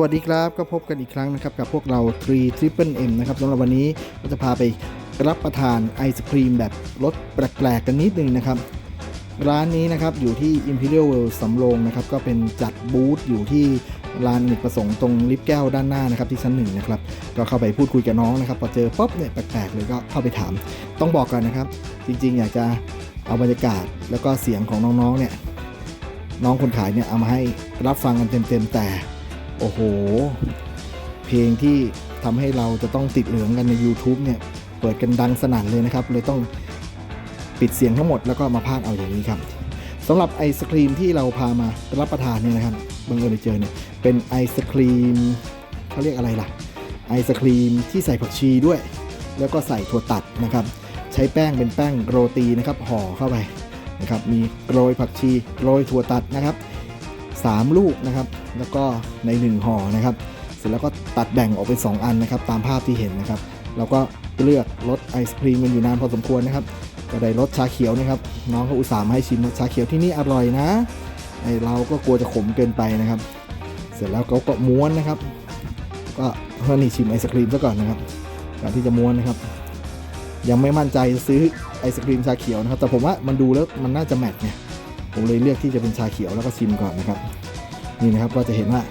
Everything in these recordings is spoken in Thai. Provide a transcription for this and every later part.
วัสดีครับก็พบกันอีกครั้งนะครับกับพวกเรา3 Triple M นะครับสำหรับวันนี้เราจะพาไปรับประทานไอศครีมแบบรสแปลกๆกันนิดนึงนะครับ ร้านนี้นะครับอยู่ที่ Imperial World สำโรงนะครับก็เป็นจัดบูธอยู่ที่ลานอเนกประสงค์ตรงลิฟต์แก้วด้านหน้านะครับที่ชั้นหนึ่งนะครับก็เข้าไปพูดคุยกับน้องนะครับพอเจอป๊บเนี่ยแปลกๆเลยก็เข้าไปถาม ต้องบอกกันนะครับ จริงๆ อยากจะเอาบรรยากาศแล้วก็เสียงของน้องๆเนี่ยน้องคนขายเนี่ยเอามาให้รับฟังกันเต็มๆแต่ โอ้โห เพลงที่ทำให้เราจะต้องติดเหลืองกันใน YouTube เนี่ย เปิดกันดังสนั่นเลยนะครับ เลยต้องปิดเสียงทั้งหมดแล้วก็มาพากเอาอย่างนี้ครับสำหรับไอศครีมที่เราพามารับประทานเนี่ยนะครับบังเอิญไปเจอเนี่ยเป็นไอศครีมเขาเรียกอะไรล่ะไอศครีมที่ใส่ผักชีด้วย แล้วก็ใส่ถั่วตัดนะครับ ใช้แป้งเป็นแป้งโรตีนะครับห่อเข้าไปนะครับมีโรยผักชีโรยถั่วตัดนะครับ 3 ลูกนะครับ แล้วก็ใน 1ห่อนะครับ เสร็จแล้วก็ตัดแบ่งออกเป็น 2 อันนะครับ ตามภาพที่เห็นนะครับเราก็เลือกรสไอศครีมกันอยู่นานพอสมควรนะครับ ก็ได้รสชาเขียวนะครับ น้องเขาอุตส่าห์มาให้ชิมรสชาเขียวที่นี่อร่อยนะไอเราก็กลัวจะขมเกินไปนะครับ เสร็จแล้วเขาก็ม้วนนะครับ ก็เพื่อนี่ชิมไอศครีมซะก่อนนะครับก่อนที่จะม้วนนะครับ ยังไม่มั่นใจซื้อไอศครีมชาเขียวนะครับ แต่ผมว่ามันดูแล้วมันน่าจะแมทไง ผมเลยเลือกที่จะเป็นชาเขียวแล้วก็ชิมก่อนนะครับ นี่นะครับก็จะเห็นว่า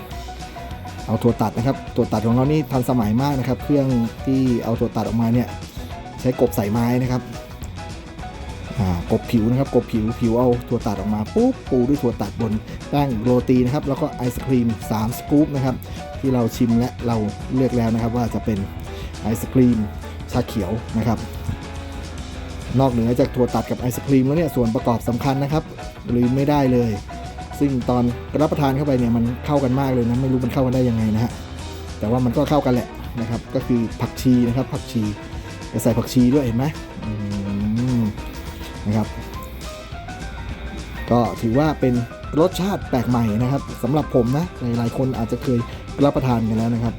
เอาถั่วตัดนะครับถั่วตัดของเรานี่ทันสมัยมากนะครับ เครื่องที่เอาถั่วตัดออกมาเนี่ยใช้กบใส่ไม้นะครับกบผิวนะครับกบผิวผิวเอาถั่วตัดออกมาปุ๊บปูด้วยถั่วตัดบนแป้งโรตีนะครับแล้วก็ไอศครีม 3 สกู๊ปนะครับที่เราชิมและเราเลือกแล้วนะครับว่าจะเป็นไอศครีมชาเขียวนะครับ นอกเหนือจากถั่วตัดกับไอศครีมแล้วเนี่ยส่วนประกอบสำคัญนะครับลืมไม่ได้เลย ซึ่งตอนรับประทานเข้าไปเนี่ยมันเข้ากันมากเลยนะไม่รู้มันเข้ากันได้ยังไงนะฮะแต่ว่ามันก็เข้ากันแหละนะครับ ก็คือผักชีนะครับผักชีจะใส่ผักชีด้วยเห็นไหมมนะครับ ก็ถือว่าเป็นรสชาติแปลกใหม่นะครับสำหรับผมนะหลายๆคนอาจจะเคยรับประทานกันแล้วนะครับ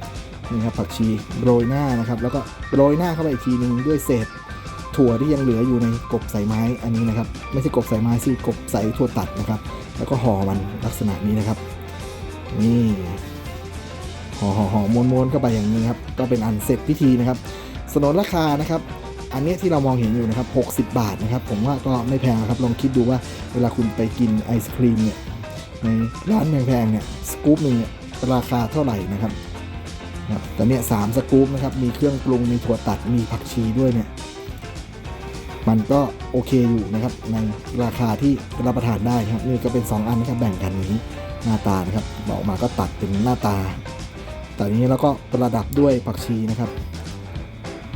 นี่ครับผักชีโรยหน้านะครับ แล้วก็โรยหน้าเข้าไปอีกทีหนึ่งด้วยเศษ ถั่วที่ยังเหลืออยู่ในกบใส่ไม้อันนี้นะครับ ไม่ใช่กบใส่ไม้สิกบใส่ถั่วตัดนะครับ แล้วก็ห่อมันลักษณะนี้นะครับ นี่ห่อห่อห่อม้วนม้วนเข้าไปอย่างนี้ครับ ก็เป็นอันเสร็จพิธีนะครับ สนนราคานะครับ อันนี้ที่เรามองเห็นอยู่นะครับ 60 บาทนะครับ ผมว่าก็ไม่แพงครับ ลองคิดดูว่าเวลาคุณไปกินไอศครีมเนี่ยในร้านแพงๆเนี่ยสกู๊ปหนึ่งเนี่ยราคาเท่าไหร่นะครับนะครับแต่เนี่ยสามสกู๊ปนะครับ มีเครื่องปรุง มีถั่วตัด มีผักชีด้วยเนี่ย มันก็โอเคอยู่นะครับ ในราคาที่รับประทานได้ครับนี่ก็เป็น 2 อันนะครับแบ่งกันนี้หน้าตานะครับออกมาก็ตัดเป็นหน้าตาแต่นี้แล้วก็ประดับด้วยผักชีนะครับ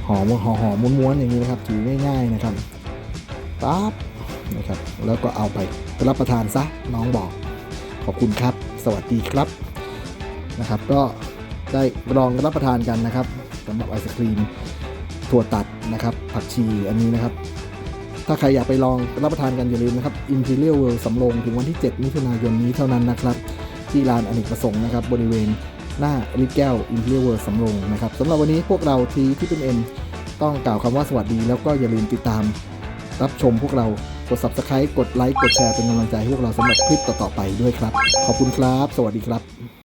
หอมหอหอมม้วนๆอย่างนี้นะครับถือง่ายๆนะครับปั๊บนะครับ แล้วก็เอาไปรับประทานซะน้องบอก ขอบคุณครับ สวัสดีครับนะครับ ก็ได้ลองรับประทานกันนะครับสำหรับไอศครีมถั่วตัดนะครับ ผักชีอันนี้นะครับ ถ้าใครอยากไปลองรับประทานกันอย่าลืมนะครับ Imperial World สำโรงถึงวันที่ 7 มิถุนายนนี้เท่านั้นนะครับ ที่ลานอเนกประสงค์นะครับ บริเวณหน้าริแก้ว Imperial World สำโรงนะครับสำหรับวันนี้พวกเราทีที่เป็นเอ็มต้องกล่าวคำว่าสวัสดี แล้วก็อย่าลืมติดตามรับชมพวกเรากด subscribe กดไลค์กดแชร์เป็นกำลังใจให้พวกเราสำหรับคลิปต่อๆไปด้วยครับ ขอบคุณครับ สวัสดีครับ